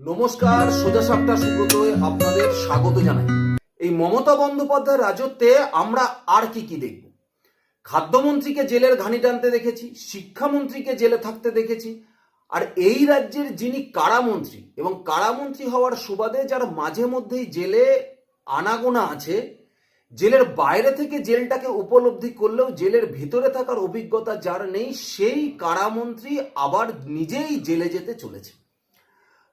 নমস্কার, সোজা সাপটা সুব্রতয়ে আপনাদের স্বাগত জানাই। এই মমতা বন্দ্যোপাধ্যায়ের রাজত্বে আমরা আর কি কি দেখব? খাদ্যমন্ত্রীকে জেলের ঘানি টানতে দেখেছি, শিক্ষামন্ত্রীকে জেলে থাকতে দেখেছি, আর এই রাজ্যের যিনি কারামন্ত্রী এবং কারামন্ত্রী হওয়ার সুবাদে যার মাঝে মধ্যেই জেলে আনাগোনা আছে, জেলের বাইরে থেকে জেলটাকে উপলব্ধি করলেও জেলের ভিতরে থাকার অভিজ্ঞতা যার নেই, সেই কারামন্ত্রী আবার নিজেই জেলে যেতে চলেছে।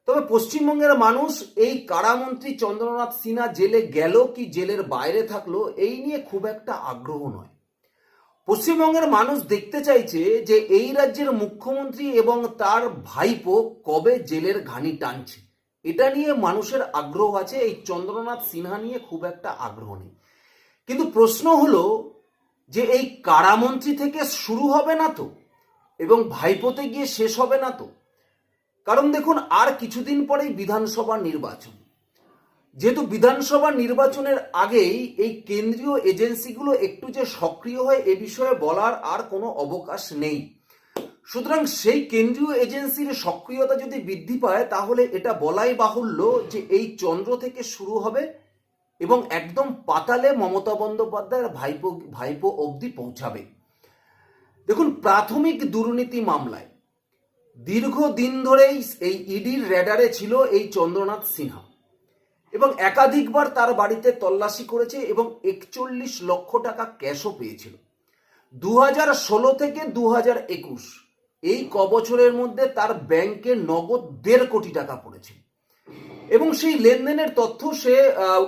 তবে পশ্চিমবঙ্গের মানুষ এই কারামন্ত্রী চন্দ্রনাথ সিনহা জেলে গেল কি জেলের বাইরে থাকল, এই নিয়ে খুব একটা আগ্রহ নয়। পশ্চিমবঙ্গের মানুষ দেখতে চাইছে যে এই রাজ্যের মুখ্যমন্ত্রী এবং তার ভাইপো কবে জেলের ঘানি টানছে। এটা নিয়ে মানুষের আগ্রহ আছে, এই চন্দ্রনাথ সিনহা নিয়ে খুব একটা আগ্রহ নেই। কিন্তু প্রশ্ন হলো যে এই কারামন্ত্রী থেকে শুরু হবে না তো? এবং ভাইপোতে গিয়ে শেষ হবে না তো? কারণ দেখুন, আর কিছুদিন পরেই বিধানসভা নির্বাচন। যেহেতু বিধানসভা নির্বাচনের আগেই এই কেন্দ্রীয় এজেন্সিগুলো একটু যে সক্রিয় হয়, এ বিষয়ে বলার আর কোনো অবকাশ নেই। সুতরাং সেই কেন্দ্রীয় এজেন্সির সক্রিয়তা যদি বৃদ্ধি পায়, তাহলে এটা বলাই বাহুল্য যে এই চন্দ্র থেকে শুরু হবে এবং একদম পাতালে মমতা বন্দ্যোপাধ্যায়ের ভাইপো ভাইপো অবধি পৌঁছাবে। দেখুন, প্রাথমিক দুর্নীতি মামলায় দীর্ঘদিন ধরেই এই ইডির র্যাডারে ছিল এই চন্দ্রনাথ সিনহা। এবং একাধিকবার তার বাড়িতে তল্লাশি করেছে এবং একচল্লিশ লক্ষ টাকা ক্যাশও পেয়েছিল। দু হাজার ষোলো থেকে দু হাজার একুশ, এই ক বছরের মধ্যে তার ব্যাংকে নগদ দেড় কোটি টাকা পড়েছে। এবং সেই লেনদেনের তথ্য সে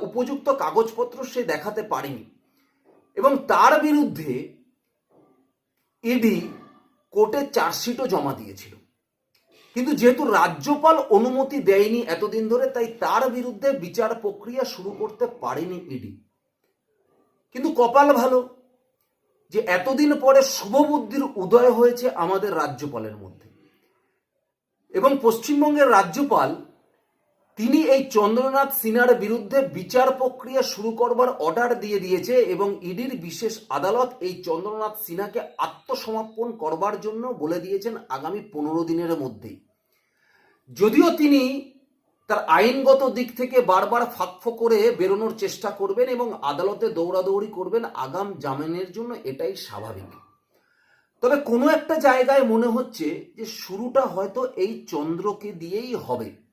উপযুক্ত কাগজপত্র সে দেখাতে পারেনি। এবং তার বিরুদ্ধে ইডি কোর্টে চার্জশিটও জমা দিয়েছিল। কিন্তু যেহেতু রাজ্যপাল অনুমতি দেয়নি এতদিন ধরে, তাই তার বিরুদ্ধে বিচার প্রক্রিয়া শুরু করতে পারেনি ইডি কিন্তু কপাল ভালো যে এতদিন পরে শুভবুদ্ধির উদয় হয়েছে আমাদের রাজ্যপালের মধ্যে। এবং পশ্চিমবঙ্গের রাজ্যপাল তিনি এই চন্দ্রনাথ সিনহার বিরুদ্ধে বিচার প্রক্রিয়া শুরু করবার অর্ডার দিয়ে দিয়েছে এবং ইডির বিশেষ আদালত এই চন্দ্রনাথ সিনহাকে আত্মসমর্পণ করবার জন্য বলে দিয়েছেন আগামী পনেরো দিনের মধ্যেই। যদিও তিনি তার আইনগত দিক থেকে বারবার ফাঁকফো করে বেরোনোর চেষ্টা করবেন এবং আদালতে দৌড়াদৌড়ি করবেন আগাম জামিনের জন্য এটাই স্বাভাবিক। তবে কোনো একটা জায়গায় মনে হচ্ছে যে শুরুটা হয়তো এই চন্দ্রকে দিয়েই হবে।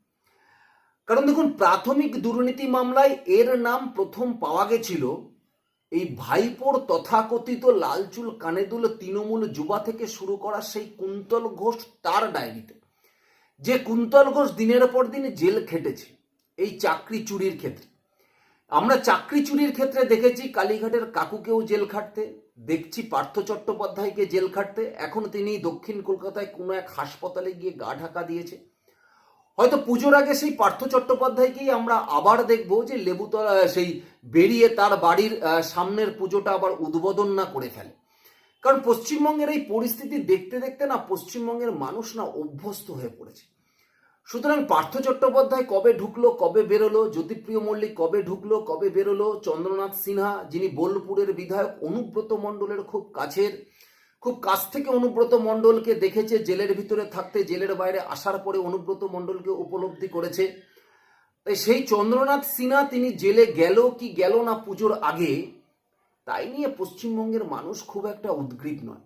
কারণ দেখুন, প্রাথমিক দুর্নীতি মামলায় এর নাম প্রথম পাওয়া গেছিল এই ভাইপোর তথাকথিত লালচুল কানেদুল তৃণমূল যুবা থেকে শুরু করা সেই কুন্তল ঘোষ তার ডায়েরিতে। যে কুন্তল ঘোষ দিনের পর দিন জেল খেটেছে এই চাকরি চুরির ক্ষেত্রে। আমরা চাকরি চুরির ক্ষেত্রে দেখেছি কালীঘাটের কাকুকেও জেল খাটতে, দেখছি পার্থ চট্টোপাধ্যায়কে জেল খাটতে। এখন তিনি দক্ষিণ কলকাতায় কোনো এক হাসপাতালে গিয়ে গা ঢাকা দিয়েছে। হয়তো পুজোর আগে সেই পার্থ চট্টোপাধ্যায়কেই আমরা আবার দেখব যে লেবুতলা সেই বেরিয়ে তার বাড়ির সামনের পুজোটা আবার উদ্বোধন না করে ফেলে। কারণ পশ্চিমবঙ্গের এই পরিস্থিতি দেখতে দেখতে না পশ্চিমবঙ্গের মানুষ না অভ্যস্ত হয়ে পড়েছে। সুতরাং পার্থ চট্টোপাধ্যায় কবে ঢুকলো, কবে বেরোলো, জ্যোতিপ্রিয় মল্লিক কবে ঢুকলো, কবে বেরোলো, চন্দ্রনাথ সিনহা যিনি বোলপুরের বিধায়ক, অনুব্রত মণ্ডলের খুব কাছের খুব কাছ থেকে অনুব্রত মণ্ডলকে দেখেছে, জেলের ভিতরে থাকতে, জেলের বাইরে আসার পরে অনুব্রত মণ্ডলকে উপলব্ধি করেছে। তাই সেই চন্দ্রনাথ সিনহা তিনি জেলে গেল কি গেল না পুজোর আগে, তাই নিয়ে পশ্চিমবঙ্গের মানুষ খুব একটা উদ্গ্রীব নয়।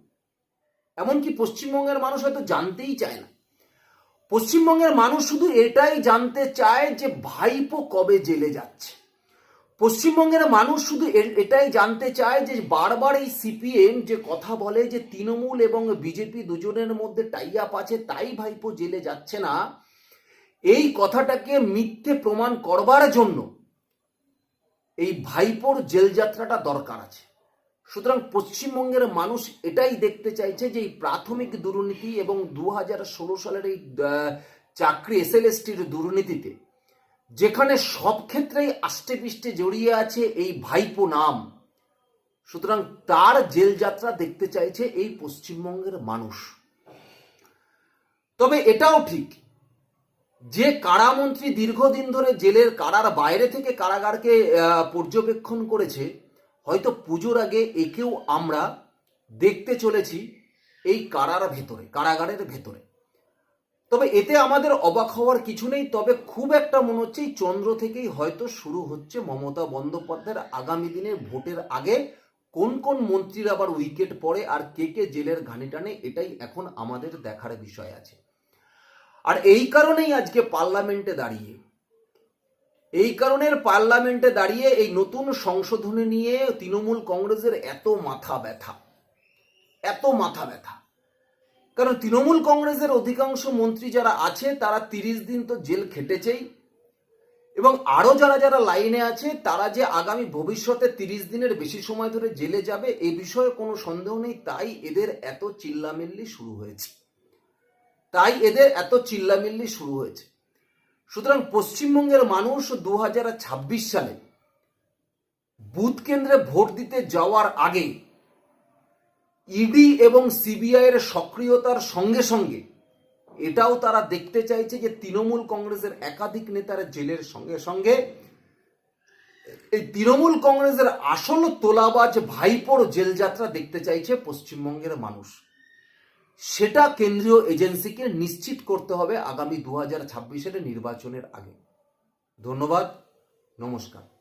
এমনকি পশ্চিমবঙ্গের মানুষ হয়তো জানতেই চায় না। পশ্চিমবঙ্গের মানুষ শুধু এটাই জানতে চায় যে ভাইপো কবে জেলে যাচ্ছে। পশ্চিমবঙ্গের মানুষ শুধু এটাই জানতে চায় যে বারবার এই সিপিএম যে কথা বলে যে তৃণমূল এবং বিজেপি দুজনের মধ্যে টাই আপ আছে, তাই ভাইপো জেলে যাচ্ছে না। এই কথাটাকে মিথ্যে প্রমাণ করবার জন্য এই ভাইপোর জেল যাত্রাটা দরকার আছে। সুতরাং পশ্চিমবঙ্গের মানুষ এটাই দেখতে চাইছে যে এই প্রাথমিক দুর্নীতি এবং দু হাজার ষোলো সালের এই চাকরি, এসএলএসটির দুর্নীতিতে যেখানে সব ক্ষেত্রেই আষ্টে পিষ্টে জড়িয়ে আছে এই ভাইপো নাম। সুতরাং তার জেল যাত্রা দেখতে চাইছে এই পশ্চিমবঙ্গের মানুষ। তবে এটাও ঠিক যে কারামন্ত্রী দীর্ঘদিন ধরে জেলের কারার বাইরে থেকে কারাগারকে পর্যবেক্ষণ করেছে, হয়তো পুজোর আগে একেও আমরা দেখতে চলেছি এই কারার ভেতরে, কারাগারের ভেতরে। তবে এতে আমাদের অবাক হওয়ার কিছু নেই, তবে খুব একটা মনে হচ্ছে এই চন্দ্র থেকেই হয়তো শুরু হচ্ছে মমতা বন্দ্যোপাধ্যায়ের আগামী দিনে ভোটের আগে কোন কোন মন্ত্রীর আবার উইকেট পড়ে আর কে কে জেলের ঘানি টানে, এটাই এখন আমাদের দেখার বিষয় আছে। আর এই কারণেই আজকে পার্লামেন্টে দাঁড়িয়ে, এই কারণের পার্লামেন্টে দাঁড়িয়ে এই নতুন সংশোধনী নিয়ে তৃণমূল কংগ্রেসের এত মাথা ব্যথা, এত মাথা ব্যথা। কারণ তৃণমূল কংগ্রেসের অধিকাংশ মন্ত্রী যারা আছে, তারা তিরিশ দিন তো জেল খেটেছেই। এবং আরও যারা যারা লাইনে আছে, তারা যে আগামী ভবিষ্যতে তিরিশ দিনের বেশি সময় ধরে জেলে যাবে, এ বিষয়ে কোনো সন্দেহ নেই। তাই এদের এত চিল্লামিল্লি শুরু হয়েছে। তাই এদের এত চিল্লামিল্লি শুরু হয়েছে। সুতরাং পশ্চিমবঙ্গের মানুষ দু হাজার ছাব্বিশ সালে বুথ কেন্দ্রে ভোট দিতে যাওয়ার আগে ইডি এবং সিবিআই এর সক্রিয়তার সঙ্গে সঙ্গে এটাও তারা দেখতে চাইছে যে তৃণমূল কংগ্রেসের একাধিক নেতার জেলের সঙ্গে সঙ্গে এই তৃণমূল কংগ্রেসের আসল তোলাবাজ ভাইপোর জেলযাত্রা দেখতে চাইছে পশ্চিমবঙ্গের মানুষ। সেটা কেন্দ্রীয় এজেন্সিকে নিশ্চিত করতে হবে আগামী দু হাজার নির্বাচনের আগে। ধন্যবাদ, নমস্কার।